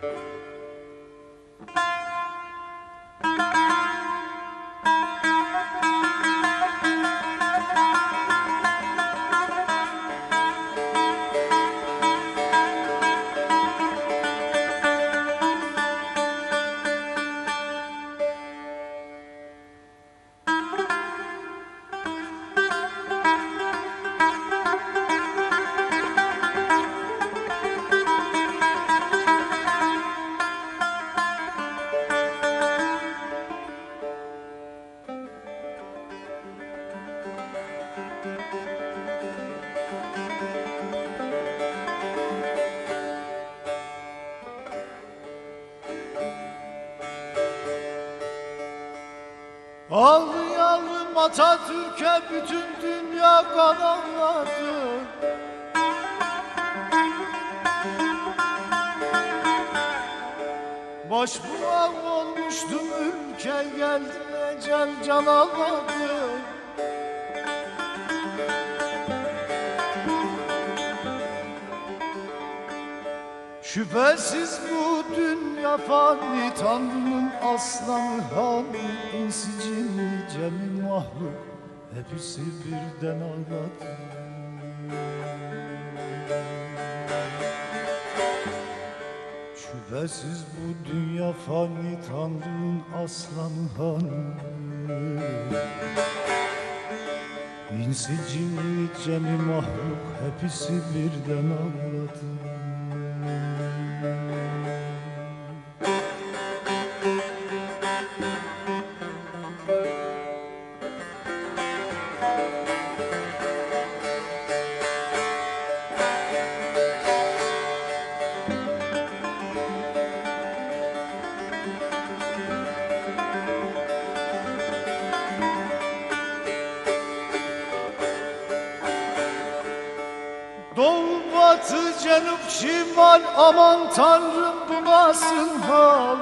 Thank you. Ağlayalım Atatürk'e bütün dünya kan ağladı Başbuğan olmuştum ülke geldi ecel can ağladı Şüphesiz bu dünya fani Tanrı'nın aslanı hani İnsi cinni cemi mahluk Hepsi birden ağladı. Şüphesiz bu dünya fani Tanrı'nın aslanı hani İnsi cinni cemi mahluk Hepsi birden ağladı cenub şimal aman tanrım bu nasıl hal?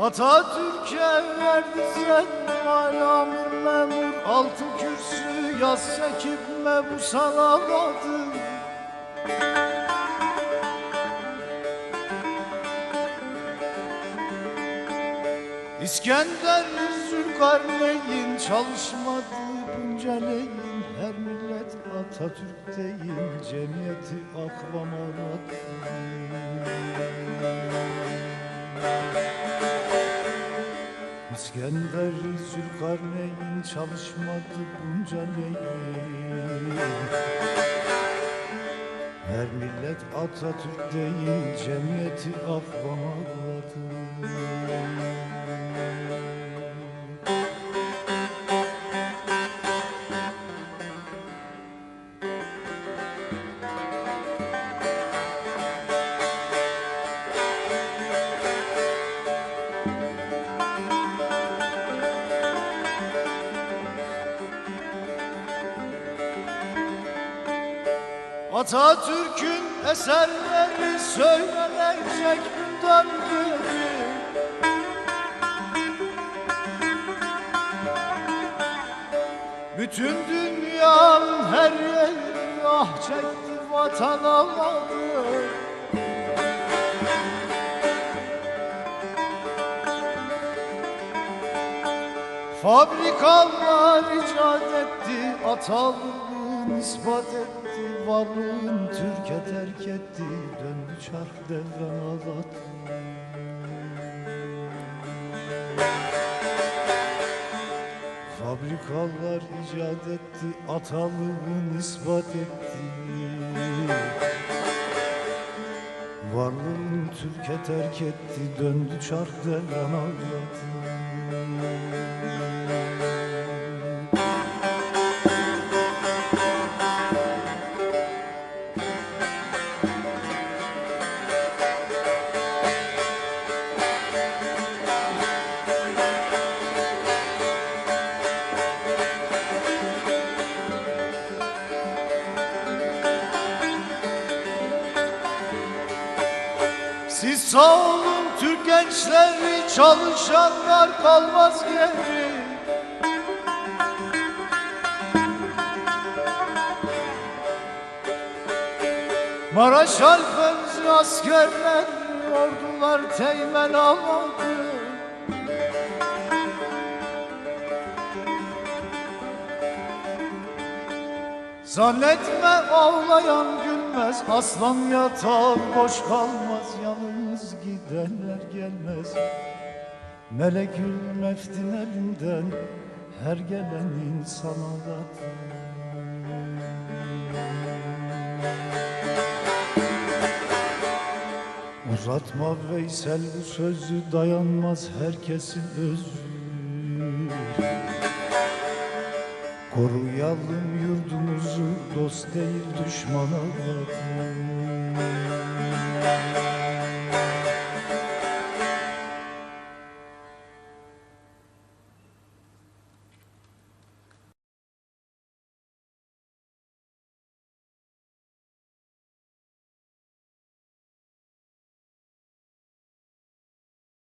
Atatürk'e verdi sen amir memur Altı kürsü yaz çekip mebus alamadı İskender Zülkarneyn çalışmadı Buncaleyin her millet Atatürk değil Cemiyeti akvam aradı İskender Zülkarneyn çalışmadı Buncaleyin her millet Atatürk değil Cemiyeti akvam Atatürk'ün eserleri söylenecek bundan geri Bütün dünyanın her yeri ah çekti vatan ağladı Fabrikalar icat etti, atalığın ispat etti, varlığın Türkiye terk etti, döndü çark devran ağladı. Fabrikalar icat etti, atalığın ispat etti. Varlığın Türkiye terk etti, döndü çark devran ağladı. Siz sağ olun Türk gençleri çalışanlar kalmaz geri. Maraş Alfenzi askerler ordular teğmen almadı Zannetme ağlayan gülmez Aslan yatağı boş kalmaz Yalnız gidenler gelmez. Melekül meftin elinden Her gelen insan ağlatır Uzatma Veysel bu sözü dayanmaz herkesin özü. Koruyalım yurdumuzu dost değil düşmana bakın